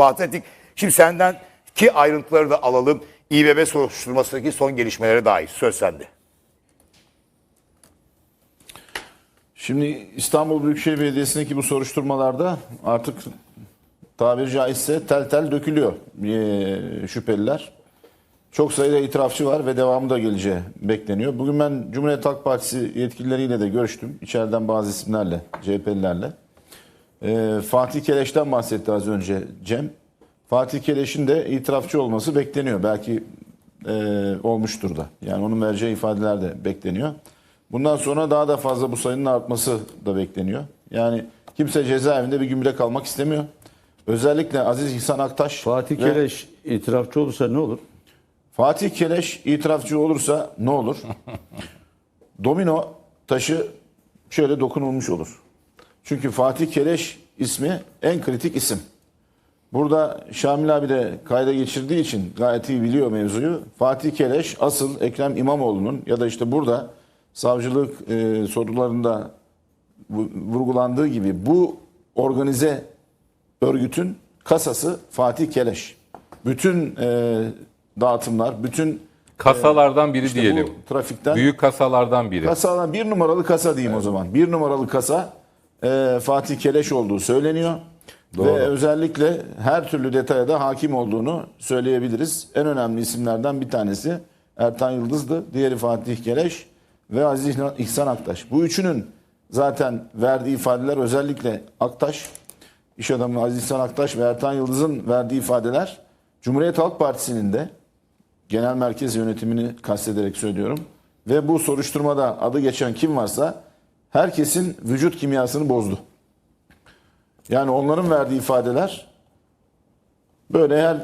Fatih Atik, şimdi senden ki ayrıntıları da alalım. İBB soruşturmasındaki son gelişmelere dair. Söz sende. Şimdi İstanbul Büyükşehir Belediyesi'ndeki bu soruşturmalarda artık tabiri caizse tel tel dökülüyor ee, şüpheliler. Çok sayıda itirafçı var ve devamı da geleceği bekleniyor. Bugün ben Cumhuriyet Halk Partisi yetkilileriyle de görüştüm. İçeriden bazı isimlerle, CHP'lilerle. Ee, Fatih Keleş'ten bahsetti az önce Cem. Fatih Keleş'in de itirafçı olması bekleniyor. Belki e, olmuştur da. Yani onun vereceği ifadeler de bekleniyor. Bundan sonra daha da fazla bu sayının artması da bekleniyor. Yani kimse cezaevinde bir gün bile kalmak istemiyor. Özellikle Aziz İhsan Aktaş Fatih ve Keleş itirafçı olursa ne olur? Fatih Keleş itirafçı olursa ne olur? Domino taşı şöyle dokunulmuş olur. Çünkü Fatih Keleş ismi en kritik isim. Burada Şamil abi de kayda geçirdiği için gayet iyi biliyor mevzuyu. Fatih Keleş asıl Ekrem İmamoğlu'nun ya da işte burada savcılık e, sorularında vu- vurgulandığı gibi bu organize örgütün kasası Fatih Keleş. Bütün e, dağıtımlar, bütün Kasalardan biri işte diyelim. trafikten Büyük kasalardan biri. Kasadan bir numaralı kasa diyeyim o zaman. Bir numaralı kasa e, Fatih Keleş olduğu söyleniyor. Ve özellikle her türlü detaya da hakim olduğunu söyleyebiliriz. En önemli isimlerden bir tanesi Ertan Yıldız'dı. Diğeri Fatih Keleş ve Aziz İhsan Aktaş. Bu üçünün zaten verdiği ifadeler özellikle Aktaş, iş adamı Aziz İhsan Aktaş ve Ertan Yıldız'ın verdiği ifadeler Cumhuriyet Halk Partisi'nin de genel merkez yönetimini kastederek söylüyorum. Ve bu soruşturmada adı geçen kim varsa herkesin vücut kimyasını bozdu. Yani onların verdiği ifadeler böyle her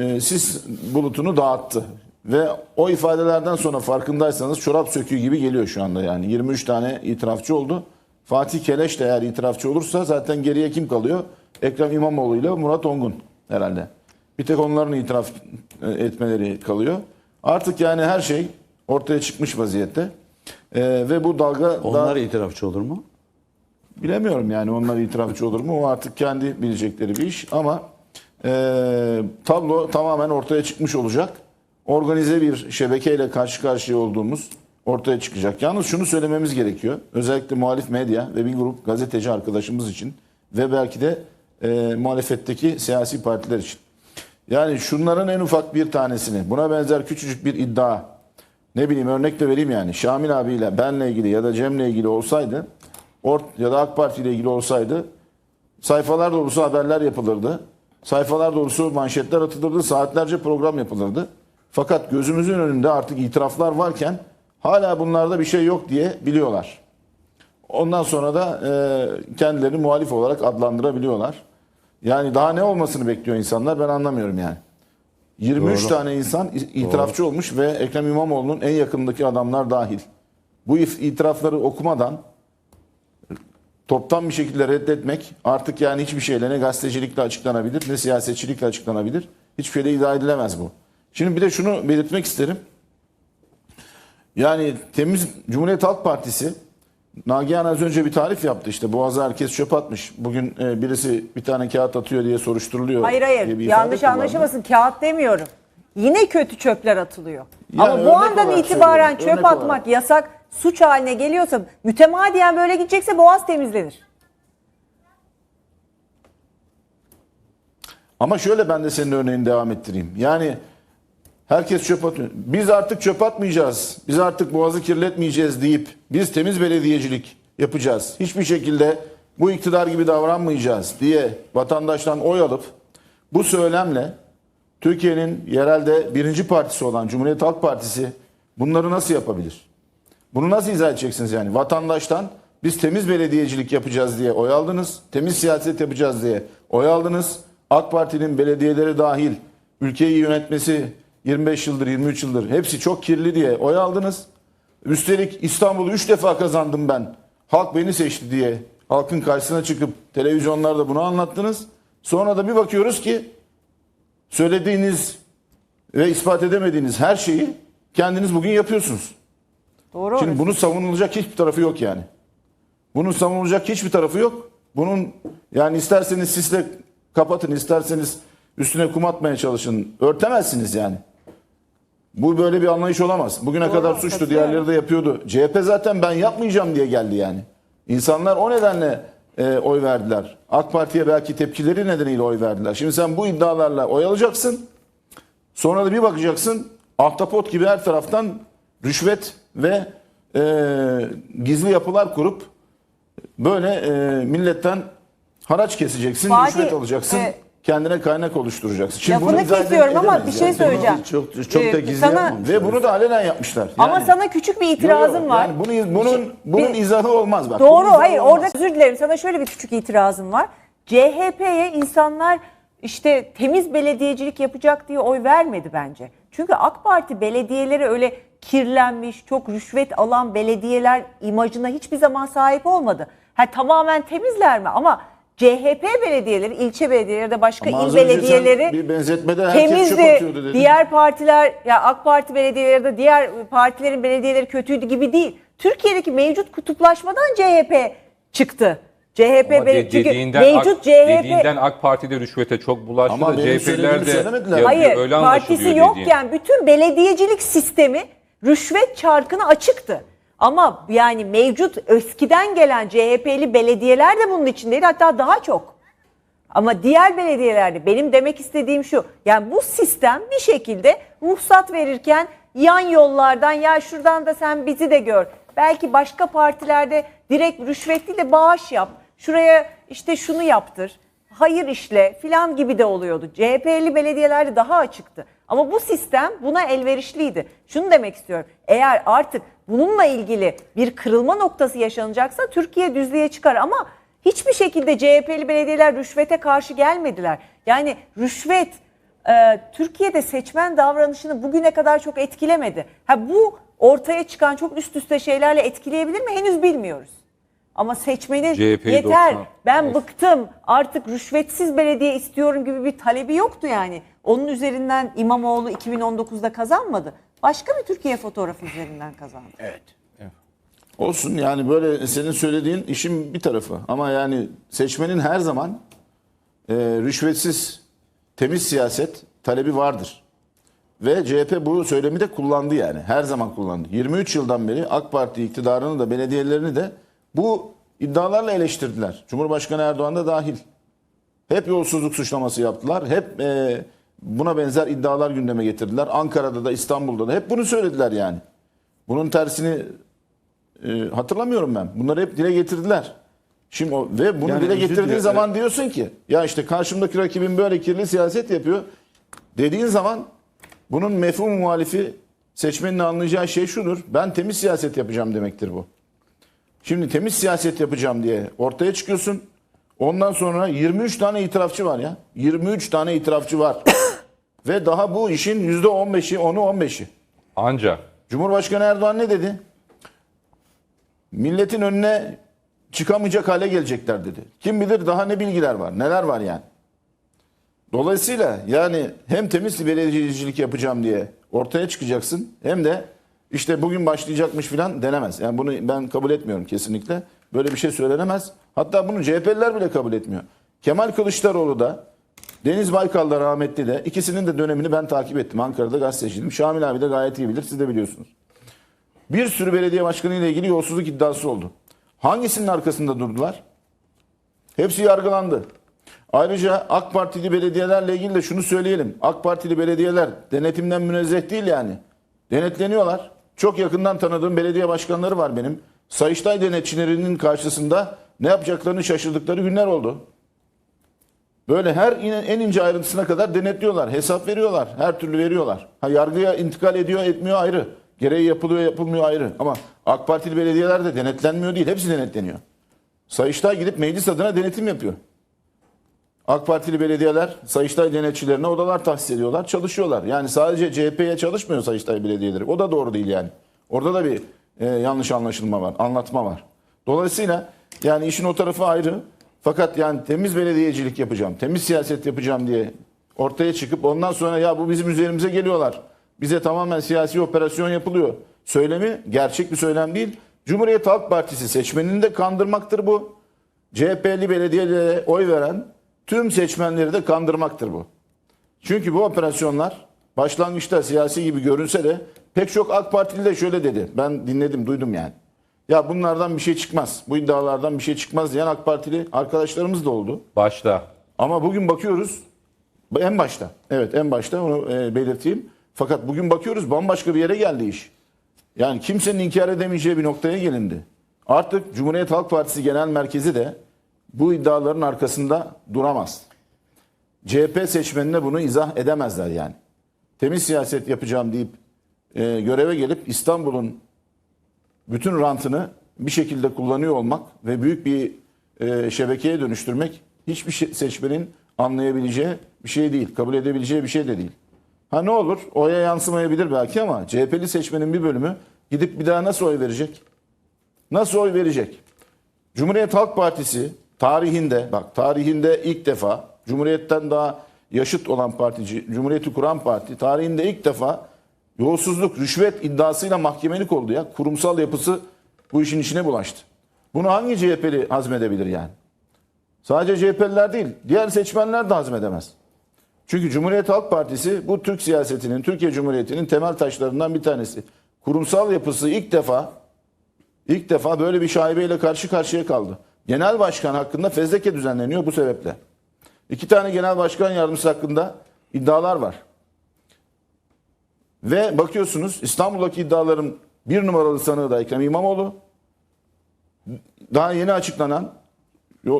e, sis bulutunu dağıttı. Ve o ifadelerden sonra farkındaysanız çorap söküğü gibi geliyor şu anda yani. 23 tane itirafçı oldu. Fatih Keleş de eğer itirafçı olursa zaten geriye kim kalıyor? Ekrem İmamoğlu ile Murat Ongun herhalde. Bir tek onların itiraf e, etmeleri kalıyor. Artık yani her şey ortaya çıkmış vaziyette. E, ve bu dalga da- Onlar itirafçı olur mu? Bilemiyorum yani onlar itirafçı olur mu? O artık kendi bilecekleri bir iş ama e, tablo tamamen ortaya çıkmış olacak. Organize bir şebekeyle karşı karşıya olduğumuz ortaya çıkacak. Yalnız şunu söylememiz gerekiyor. Özellikle muhalif medya ve bir grup gazeteci arkadaşımız için ve belki de e, muhalefetteki siyasi partiler için. Yani şunların en ufak bir tanesini, buna benzer küçücük bir iddia, ne bileyim örnek de vereyim yani. Şamil abiyle, benle ilgili ya da Cem'le ilgili olsaydı, Ort ya da AK Parti ile ilgili olsaydı, sayfalar dolusu haberler yapılırdı. Sayfalar dolusu manşetler atılırdı, saatlerce program yapılırdı. Fakat gözümüzün önünde artık itiraflar varken hala bunlarda bir şey yok diye biliyorlar. Ondan sonra da e, kendilerini muhalif olarak adlandırabiliyorlar. Yani daha ne olmasını bekliyor insanlar ben anlamıyorum yani. 23 Doğru. tane insan itirafçı olmuş ve Ekrem İmamoğlu'nun en yakındaki adamlar dahil. Bu itirafları okumadan toptan bir şekilde reddetmek artık yani hiçbir şeyle ne gazetecilikle açıklanabilir ne siyasetçilikle açıklanabilir. Hiçbir şeyle iddia edilemez bu. Şimdi bir de şunu belirtmek isterim. Yani temiz Cumhuriyet Halk Partisi Nagihan az önce bir tarif yaptı işte Boğaz'a herkes çöp atmış. Bugün e, birisi bir tane kağıt atıyor diye soruşturuluyor. Hayır diye hayır ifade yanlış kullandı. anlaşılmasın kağıt demiyorum. Yine kötü çöpler atılıyor. Yani Ama bu andan itibaren çöp örnek atmak olarak. yasak suç haline geliyorsa mütemadiyen böyle gidecekse boğaz temizlenir. Ama şöyle ben de senin örneğini devam ettireyim. Yani herkes çöp atıyor. Biz artık çöp atmayacağız. Biz artık boğazı kirletmeyeceğiz deyip biz temiz belediyecilik yapacağız. Hiçbir şekilde bu iktidar gibi davranmayacağız diye vatandaştan oy alıp bu söylemle Türkiye'nin yerelde birinci partisi olan Cumhuriyet Halk Partisi bunları nasıl yapabilir? Bunu nasıl izah edeceksiniz yani? Vatandaştan biz temiz belediyecilik yapacağız diye oy aldınız. Temiz siyaset yapacağız diye oy aldınız. AK Parti'nin belediyeleri dahil ülkeyi yönetmesi 25 yıldır 23 yıldır hepsi çok kirli diye oy aldınız. Üstelik İstanbul'u 3 defa kazandım ben. Halk beni seçti diye halkın karşısına çıkıp televizyonlarda bunu anlattınız. Sonra da bir bakıyoruz ki söylediğiniz ve ispat edemediğiniz her şeyi kendiniz bugün yapıyorsunuz. Doğru Şimdi bunun savunulacak hiçbir tarafı yok yani. Bunun savunulacak hiçbir tarafı yok. Bunun yani isterseniz sisle kapatın, isterseniz üstüne kum atmaya çalışın. Örtemezsiniz yani. Bu böyle bir anlayış olamaz. Bugüne kadar suçtu, katılıyorum. diğerleri de yapıyordu. CHP zaten ben yapmayacağım diye geldi yani. İnsanlar o nedenle e, oy verdiler. AK Parti'ye belki tepkileri nedeniyle oy verdiler. Şimdi sen bu iddialarla oy alacaksın. Sonra da bir bakacaksın ahtapot gibi her taraftan rüşvet ve e, gizli yapılar kurup böyle e, milletten haraç keseceksin, Fatih, rüşvet alacaksın. e, kendine kaynak oluşturacaksın. Şimdi Lafını kesiyorum ama bir şey söyleyeceğim. Çok, çok da Ee, gizli sana-. Ve bunu da alenen yapmışlar. Ama Yani- sana küçük bir Yok, yok. itirazım var. Yani bunun, bunun, bunun Bir- izahı olmaz bak. Doğru Bunun izahı hayır olmaz. orada özür dilerim sana şöyle bir küçük itirazım var. CHP'ye insanlar işte temiz belediyecilik yapacak diye oy vermedi bence. Çünkü AK Parti belediyeleri öyle kirlenmiş, çok rüşvet alan belediyeler imajına hiçbir zaman sahip olmadı. Ha tamamen temizler mi? Ama CHP belediyeleri, ilçe belediyeleri de başka Ama il az önce sen belediyeleri bir benzetmede temizdi. dedin. Diğer partiler ya AK Parti belediyeleri de diğer partilerin belediyeleri kötüydü gibi değil. Türkiye'deki mevcut kutuplaşmadan CHP çıktı. CHP Ama de- çünkü dediğinden, mevcut AK, CHP dediğinden AK Parti'de rüşvete çok bulaştı Ama da söylediğimi de yapıyor, Hayır, öyle partisi yokken bütün belediyecilik sistemi rüşvet çarkına açıktı. Ama yani mevcut eskiden gelen CHP'li belediyeler de bunun içindeydi hatta daha çok. Ama diğer belediyelerde benim demek istediğim şu. Yani bu sistem bir şekilde ruhsat verirken yan yollardan ya şuradan da sen bizi de gör. Belki başka partilerde direkt rüşvet değil de bağış yap. Şuraya işte şunu yaptır. Hayır işle filan gibi de oluyordu. CHP'li belediyelerde daha açıktı. Ama bu sistem buna elverişliydi. Şunu demek istiyorum. Eğer artık bununla ilgili bir kırılma noktası yaşanacaksa Türkiye düzlüğe çıkar ama hiçbir şekilde CHP'li belediyeler rüşvete karşı gelmediler. Yani rüşvet e, Türkiye'de seçmen davranışını bugüne kadar çok etkilemedi. Ha bu ortaya çıkan çok üst üste şeylerle etkileyebilir mi henüz bilmiyoruz. Ama seçmenin CHP'yi yeter 90 ben Evet. bıktım artık rüşvetsiz belediye istiyorum gibi bir talebi yoktu yani. Onun üzerinden İmamoğlu 2019'da kazanmadı. Başka bir Türkiye fotoğrafı üzerinden kazandı. Evet. Olsun yani böyle senin söylediğin işin bir tarafı. Ama yani seçmenin her zaman e, rüşvetsiz, temiz siyaset talebi vardır. Ve CHP bu söylemi de kullandı yani. Her zaman kullandı. 23 yıldan beri AK Parti iktidarını da belediyelerini de bu iddialarla eleştirdiler. Cumhurbaşkanı Erdoğan da dahil. Hep yolsuzluk suçlaması yaptılar. Hep e, buna benzer iddialar gündeme getirdiler. Ankara'da da İstanbul'da da hep bunu söylediler yani. Bunun tersini e, hatırlamıyorum ben. Bunları hep dile getirdiler. Şimdi o, ve bunu Yani dile özür getirdiğin diliyorum. zaman diyorsun ki ya işte karşımdaki rakibim böyle kirli siyaset yapıyor. Dediğin zaman bunun mefhum muhalifi seçmenin anlayacağı şey şudur. Ben temiz siyaset yapacağım demektir bu. Şimdi temiz siyaset yapacağım diye ortaya çıkıyorsun. Ondan sonra 23 tane itirafçı var ya. 23 tane itirafçı var. Ve daha bu işin %15'i, 10'u 15'i. Anca. Cumhurbaşkanı Erdoğan ne dedi? Milletin önüne çıkamayacak hale gelecekler dedi. Kim bilir daha ne bilgiler var, neler var yani. Dolayısıyla yani hem temiz belediyecilik yapacağım diye ortaya çıkacaksın hem de işte bugün başlayacakmış filan denemez. Yani bunu ben kabul etmiyorum kesinlikle. Böyle bir şey söylenemez. Hatta bunu CHP'liler bile kabul etmiyor. Kemal Kılıçdaroğlu da Deniz Baykal da rahmetli de ikisinin de dönemini ben takip ettim. Ankara'da gazeteciydim. Şamil abi de gayet iyi bilir. Siz de biliyorsunuz. Bir sürü belediye başkanı ile ilgili yolsuzluk iddiası oldu. Hangisinin arkasında durdular? Hepsi yargılandı. Ayrıca AK Partili belediyelerle ilgili de şunu söyleyelim. AK Partili belediyeler denetimden münezzeh değil yani. Denetleniyorlar. Çok yakından tanıdığım belediye başkanları var benim. Sayıştay denetçilerinin karşısında ne yapacaklarını şaşırdıkları günler oldu. Böyle her en ince ayrıntısına kadar denetliyorlar. Hesap veriyorlar. Her türlü veriyorlar. Ha yargıya intikal ediyor etmiyor ayrı. Gereği yapılıyor yapılmıyor ayrı. Ama AK Partili belediyeler de denetlenmiyor değil. Hepsi denetleniyor. Sayıştay gidip meclis adına denetim yapıyor. AK Partili belediyeler Sayıştay denetçilerine odalar tahsis ediyorlar, çalışıyorlar. Yani sadece CHP'ye çalışmıyor Sayıştay belediyeleri. O da doğru değil yani. Orada da bir e, yanlış anlaşılma var, anlatma var. Dolayısıyla yani işin o tarafı ayrı. Fakat yani temiz belediyecilik yapacağım, temiz siyaset yapacağım diye ortaya çıkıp ondan sonra ya bu bizim üzerimize geliyorlar. Bize tamamen siyasi operasyon yapılıyor. Söylemi gerçek bir söylem değil. Cumhuriyet Halk Partisi seçmenini de kandırmaktır bu. CHP'li belediyelere oy veren tüm seçmenleri de kandırmaktır bu. Çünkü bu operasyonlar başlangıçta siyasi gibi görünse de pek çok AK Partili de şöyle dedi. Ben dinledim, duydum yani. Ya bunlardan bir şey çıkmaz. Bu iddialardan bir şey çıkmaz diyen AK Partili arkadaşlarımız da oldu. Başta. Ama bugün bakıyoruz en başta. Evet en başta onu e, belirteyim. Fakat bugün bakıyoruz bambaşka bir yere geldi iş. Yani kimsenin inkar edemeyeceği bir noktaya gelindi. Artık Cumhuriyet Halk Partisi Genel Merkezi de bu iddiaların arkasında duramaz. CHP seçmenine bunu izah edemezler yani. Temiz siyaset yapacağım deyip e, göreve gelip İstanbul'un bütün rantını bir şekilde kullanıyor olmak ve büyük bir e, şebekeye dönüştürmek hiçbir şey, seçmenin anlayabileceği bir şey değil. Kabul edebileceği bir şey de değil. Ha ne olur oya yansımayabilir belki ama CHP'li seçmenin bir bölümü gidip bir daha nasıl oy verecek? Nasıl oy verecek? Cumhuriyet Halk Partisi tarihinde bak tarihinde ilk defa Cumhuriyet'ten daha yaşıt olan parti Cumhuriyeti kuran parti tarihinde ilk defa yolsuzluk, rüşvet iddiasıyla mahkemelik oldu ya. Kurumsal yapısı bu işin içine bulaştı. Bunu hangi CHP'li hazmedebilir yani? Sadece CHP'liler değil, diğer seçmenler de hazmedemez. Çünkü Cumhuriyet Halk Partisi bu Türk siyasetinin, Türkiye Cumhuriyeti'nin temel taşlarından bir tanesi. Kurumsal yapısı ilk defa ilk defa böyle bir şaibeyle karşı karşıya kaldı. Genel başkan hakkında fezleke düzenleniyor bu sebeple. İki tane genel başkan yardımcısı hakkında iddialar var. Ve bakıyorsunuz İstanbul'daki iddiaların bir numaralı sanığı da Ekrem İmamoğlu. Daha yeni açıklanan e,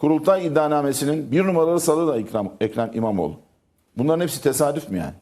kurultay iddianamesinin bir numaralı sanığı da Ekrem, Ekrem İmamoğlu. Bunların hepsi tesadüf mü yani?